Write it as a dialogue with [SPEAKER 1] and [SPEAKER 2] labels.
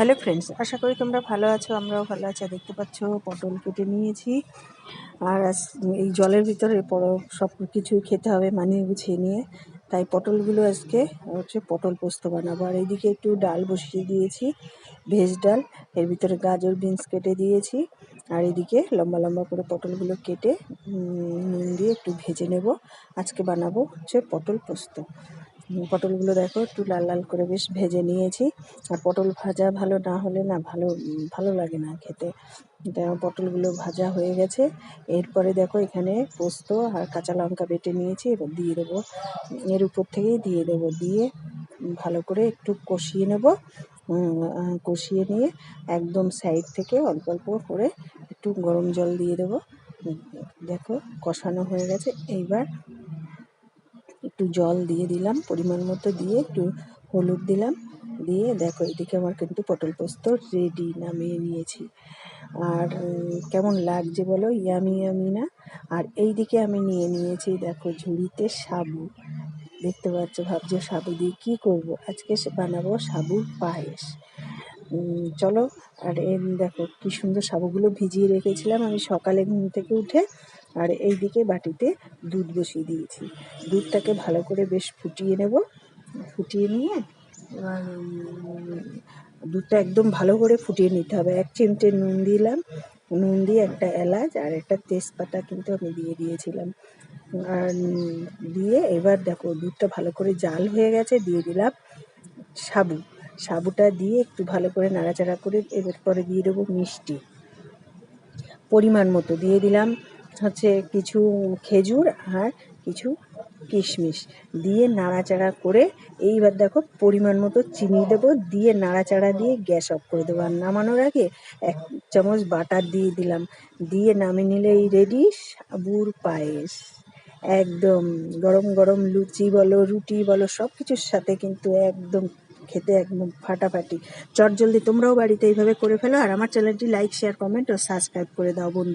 [SPEAKER 1] Hello friends আশা করি তোমরা ভালো আছো, আমরাও ভালো আছি। দেখতে পাচ্ছ, পটল কেটে নিয়েছি। আর এই জলের ভিতরে সব কিছুই খেতে হবে মানিয়ে গুছিয়ে নিয়ে। তাই পটলগুলো আজকে হচ্ছে পটল পোস্ত বানাবো। আর এইদিকে একটু ডাল বসিয়ে দিয়েছি, ভেজ ডাল। এর ভিতরে গাজর, বিনস কেটে দিয়েছি। আর এদিকে লম্বা লম্বা করে পটলগুলো কেটে নুন দিয়ে একটু ভেজে নেব। আজকে বানাবো হচ্ছে পটল পোস্ত। পটলগুলো দেখো, একটু লাল লাল করে বেশ ভেজে নিয়েছি। আর পটল ভাজা ভালো না হলে না ভালো ভালো লাগে না খেতে। পটলগুলো ভাজা হয়ে গেছে। এরপরে দেখো এখানে পোস্ত আর কাঁচা লঙ্কা বেটে নিয়েছি, এবার দিয়ে দেবো। এর উপর থেকেই দিয়ে দেবো, দিয়ে ভালো করে একটু কষিয়ে নেব। কষিয়ে নিয়ে একদম সাইড থেকে অল্প অল্প করে একটু গরম জল দিয়ে দেবো। দেখো কষানো হয়ে গেছে। এইবার একটু জল দিয়ে দিলাম, পরিমাণ মতো দিয়ে একটু হলুদ দিলাম। দিয়ে দেখো এদিকে আমার কিন্তু পটল পোস্ত রেডি নামিয়ে নিয়েছি। আর কেমন লাগছে বলো? ইয়ামি ইয়ামি না? আর এই দিকে আমি নিয়ে নিয়েছি দেখো ঝুড়িতে সাবু। দেখতে পাচ্ছ, ভাবছ সাবু দিয়ে কী করব? আজকে সে বানাবো সাবুর পায়েস। চলো। আর দেখো কি সুন্দর সাবুগুলো ভিজিয়ে রেখেছিলাম আমি সকালে ঘুম থেকে উঠে। আর এই দিকে বাটিতে দুধ বসিয়ে দিয়েছি। দুধটাকে ভালো করে বেশ ফুটিয়ে নেব। ফুটিয়ে নিয়ে এবার দুধটা একদম ভালো করে ফুটিয়ে নিতে হবে। এক চিমটে নুন দিলাম। নুন দিয়ে একটা এলাচ আর একটা তেজপাতা কিন্তু আমি দিয়ে দিয়েছিলাম। আর দিয়ে এবার দেখো, দুধটা ভালো করে জাল হয়ে গেছে, দিয়ে দিলাম সাবু। সাবুটা দিয়ে একটু ভালো করে নাড়াচাড়া করে এবার পরে দিয়ে দেবো মিষ্টি। পরিমাণ মতো দিয়ে দিলাম। হচ্ছে কিছু খেজুর আর কিছু কিশমিশ দিয়ে নাড়াচাড়া করে এইবার দেখো পরিমাণ মতো চিনি দেবো, দিয়ে নাড়াচাড়া দিয়ে গ্যাস অফ করে দেবো। আর নামানোর আগে এক চামচ বাটার দিয়ে দিলাম। দিয়ে নামিয়ে নিলেই রেডি সাবুর পায়েস। একদম গরম গরম লুচি বলো, রুটি বলো সব কিছুর সাথে কিন্তু একদম খেতে একদম ফাটাফাটি। চটজলদি তোমরাও বাড়িতে এইভাবে করে ফেলো। আর আমার চ্যানেলটি লাইক, শেয়ার, কমেন্ট ও সাবস্ক্রাইব করে দাও বন্ধু।